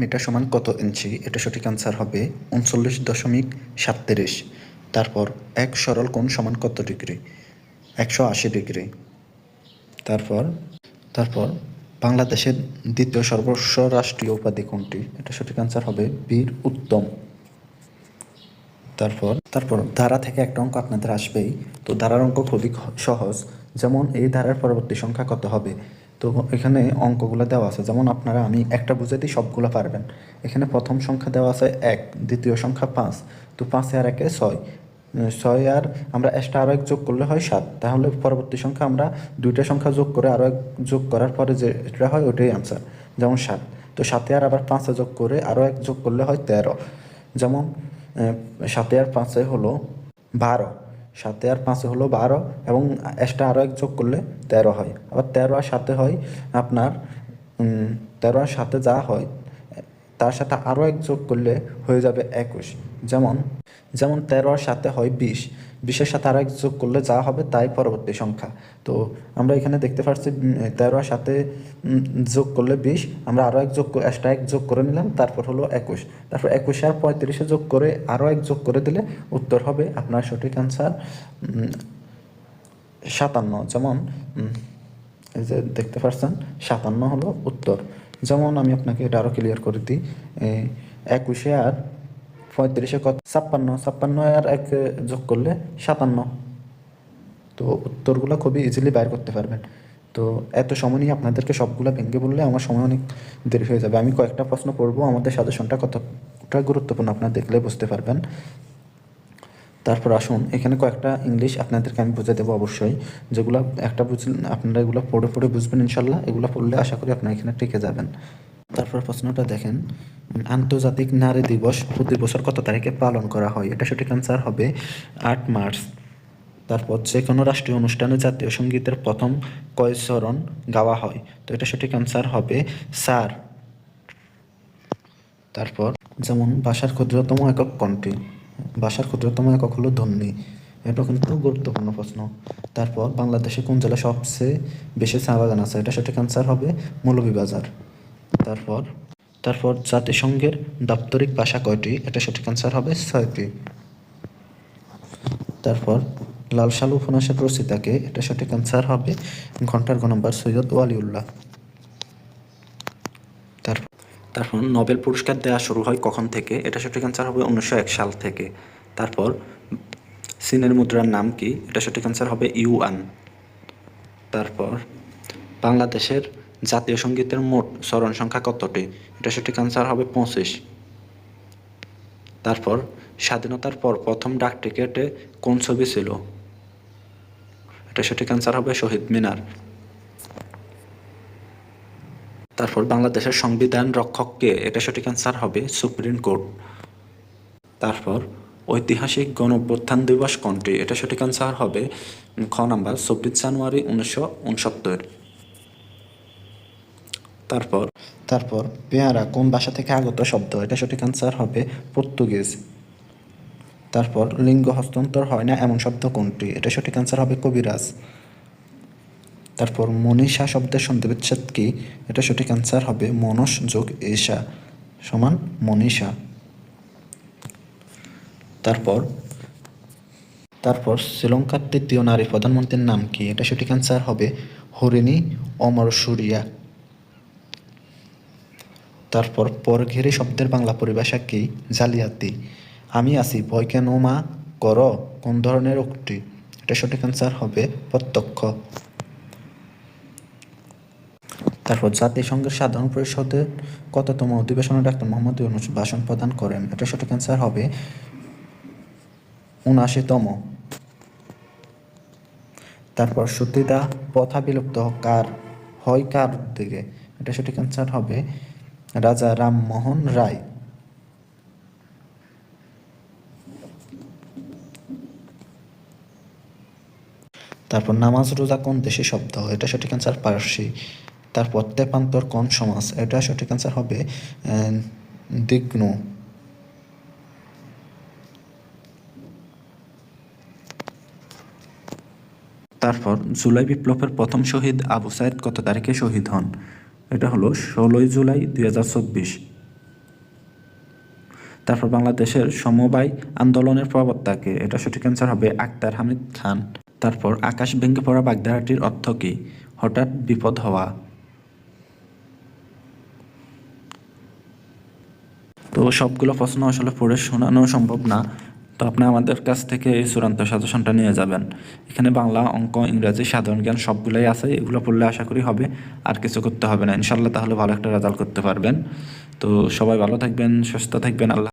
Metre সমান কত ইঞ্চি? এটা সঠিক আনসার হবে উনচল্লিশ দশমিক সাতত্রিশ তারপর এক সরল কোণ সমান কত ডিগ্রি? একশো আশি ডিগ্রি। তারপর তারপর বাংলাদেশের দ্বিতীয় সর্বোচ্চ রাষ্ট্রীয় উপাধি কোনটি? এটা সঠিক আনসার হবে বীর উত্তম। তারপর তারপর ধারা থেকে একটা অঙ্ক আপনাদের আসবেই। তো ধারার অঙ্ক খুবই সহজ। যেমন এই ধারার পরবর্তী সংখ্যা কত হবে? তো এখানে অঙ্কগুলো দেওয়া আছে। যেমন আপনারা, আমি একটা বুঝে দিই সবগুলো পারবেন। এখানে প্রথম সংখ্যা দেওয়া আছে এক, দ্বিতীয় সংখ্যা পাঁচ। তো পাঁচে আর একে ছয়। ছয় আর আমরা এক্সট্রা আরও এক যোগ করলে হয় সাত। তাহলে পরবর্তী সংখ্যা আমরা দুইটা সংখ্যা যোগ করে আরও এক যোগ করার পরে যেটা হয় ওটাই আনসার যেমন সাত। তো সাথে আর আবার পাঁচে যোগ করে আরও এক যোগ করলে হয় তেরো। যেমন সাতে আর পাঁচে হলো বারো। সাতে আর পাঁচে হলো বারো এবং এক্সট্রা আরও এক যোগ করলে তেরো হয়। আবার তেরো আর সাথে হয় আপনার তেরো আর সাথে যা হয় তার সাথে আরও এক যোগ করলে হয়ে যাবে একুশ। যেমন যেমন তেরো আর সাথে হয় বিশ বিশের সাথে আরও এক যোগ করলে যা হবে তাই পরবর্তী সংখ্যা। তো আমরা এখানে দেখতে পাচ্ছি উম, তেরো আর সাথে যোগ করলে বিশ আমরা আরও এক যোগ এক্সট্রা এক যোগ করে নিলাম তারপর হলো একুশ। তারপর একুশে আর পঁয়ত্রিশে যোগ করে আরও এক যোগ করে দিলে উত্তর হবে আপনার সঠিক আনসার সাতান্ন। যেমন এই যে দেখতে পাচ্ছেন সাতান্ন হলো উত্তর। যেমন আমি আপনাকে এটা আরও ক্লিয়ার করে দিই একুশে আর পঁয়ত্রিশে কত? ছাপ্পান্ন ছাপ্পান্ন আর এক যোগ করলে সাতান্ন। তো উত্তরগুলো খুবই ইজিলি বাইর করতে পারবেন। তো এত সময় নিয়ে আপনাদেরকে সবগুলো ভেঙে বললে আমার সময় অনেক দেরি হয়ে যাবে। আমি কয়েকটা প্রশ্ন পড়ব, আমাদের সাজেশনটা কতটা গুরুত্বপূর্ণ আপনারা দেখলে বুঝতে পারবেন। তারপর আসুন, এখানে কয়েকটা ইংলিশ আপনাদেরকে আমি বুঝে দেবো অবশ্যই। যেগুলো একটা বুঝলেন আপনারা এগুলো পড়ে পড়ে বুঝবেন ইনশাল্লাহ, এগুলো পড়লে আশা করি আপনারা এখানে টিকে যাবেন। তারপর প্রশ্নটা দেখেন, আন্তর্জাতিক নারী দিবস প্রতি বছর কত তারিখে পালন করা হয়? এটা সঠিক অ্যান্সার হবে আট মার্চ। তারপর যে কোনো রাষ্ট্রীয় অনুষ্ঠানে জাতীয় সঙ্গীতের প্রথম কয় চরণ গাওয়া হয়? তো এটা সঠিক অ্যান্সার হবে স্যার। তারপর, যেমন ভাষার ক্ষুদ্রতম একক কোনটি? বাসার ক্ষুদ্রতম একক হলো ধ্বনি এটা কিন্তু গুরুত্বপূর্ণ প্রশ্ন। তারপর বাংলাদেশে কোন জেলা সবচেয়ে বেশি চা বাগান আছে? এটা সঠিক অ্যান্সার হবে মৌলভীবাজার। তারপর তারপর জাতিসংঘের দাপ্তরিক ভাষা কয়টি? এটা সঠিক অ্যান্সার হবে ছয়টি। তারপর লাল সালু উপন্যাসের রচিতাকে এটা সঠিক অ্যান্সার হবে ঘণ্টার ঘ নম্বর সৈয়দ ওয়ালিউল্লাহ। তারপর নোবেল পুরস্কার দেওয়া শুরু হয় কখন থেকে? এটা সঠিক অ্যান্সার হবে উনিশশো এক সাল থেকে। তারপর চীনের মুদ্রার নাম কি? এটা সঠিক অ্যান্সার হবে ইউয়ান। তারপর বাংলাদেশের জাতীয় সঙ্গীতের মোট স্মরণ সংখ্যা কতটি? এটা সঠিক অ্যান্সার হবে পঁচিশ। তারপর স্বাধীনতার পর প্রথম ডাক টিকেটে কোন ছবি ছিল? এটা সঠিক অ্যান্সার হবে শহীদ মিনার। তারপর বাংলাদেশের সংবিধান রক্ষককে এটা সঠিক অ্যান্সার হবে সুপ্রিম কোর্ট। তারপর ঐতিহাসিক গণ অভ্যুত্থান দিবস কোনটি? এটা সঠিক অ্যান্সার হবে খ নাম্বার, চব্বিশ জানুয়ারি উনিশশো উনসত্তর। তারপর তারপর পেয়ারা কোন ভাষা থেকে আগত শব্দ? এটা সঠিক অ্যান্সার হবে পর্তুগিজ। তারপর লিঙ্গ হস্তান্তর হয় না এমন শব্দ কোনটি? এটা সঠিক অ্যান্সার হবে কবিরাজ। তারপর মনীষা শব্দের সন্ধিবিচ্ছেদ কি? এটা সঠিক অ্যান্সার হবে মনস যোগ এশা সমান মনীষা। তারপর তারপর শ্রীলঙ্কার তৃতীয় নারী প্রধানমন্ত্রীর নাম কি? এটা সঠিক অ্যান্সার হবে হরিণী অমর সুরিয়া তারপর পরঘেরে শব্দের বাংলা পরিভাষা কি? জালিয়াতি। আমি আছি, ভয় কেন মা? কর কোন ধরনের উক্তি? এটা সঠিক অ্যান্সার হবে প্রত্যক্ষ। তারপর জাতিসংঘের সাধারণ পরিষদের কততম অধিবেশনে ডাক্তার মোহাম্মদ ইউনুস ভাষণ প্রদান করেন? এটা সঠিক অ্যান্সার হবে উনআশিতম। তারপর সতীদা প্রথা বিলুপ্ত কার হয় কার দিকে? এটা সঠিক অ্যান্সার হবে রাজা রামমোহন রায়। তারপর নামাজ রোজা কোন দেশে শব্দ এটা সঠিক অ্যান্সার পার্সি। তারপর তেপান্তর কোন সমাজ এটা সঠিক অ্যান্সার হবে দিগ্ন। তারপর, জুলাই বিপ্লবের প্রথম শহীদ আবু সাইদ কত তারিখে শহীদ হন? এটা হলো ষোলোই জুলাই দুই হাজার চব্বিশ। তারপর, বাংলাদেশের সমবায় আন্দোলনের প্রবক্তাকে এটা সঠিক অ্যান্সার হবে আক্তার হামিদ খান। তারপর, আকাশ ভেঙে পড়া বাগধারাটির অর্থ কী? হঠাৎ বিপদ হওয়া। তো সবগুলো প্রশ্ন আসলে পড়ে শোনানো সম্ভব না। তো আপনি আমাদের কাছ থেকে এই চূড়ান্ত সাজেশনটা নিয়ে যাবেন। এখানে বাংলা, অঙ্ক, ইংরাজি, সাধারণ জ্ঞান সবগুলোই আছে, এগুলো পড়লে আশা করি হবে। আর কিছু করতে হবে না। ইনশাল্লাহ তাহলে ভালো একটা রেজাল্ট করতে পারবেন। তো সবাই ভালো থাকবেন, সুস্থ থাকবেন, আল্লাহ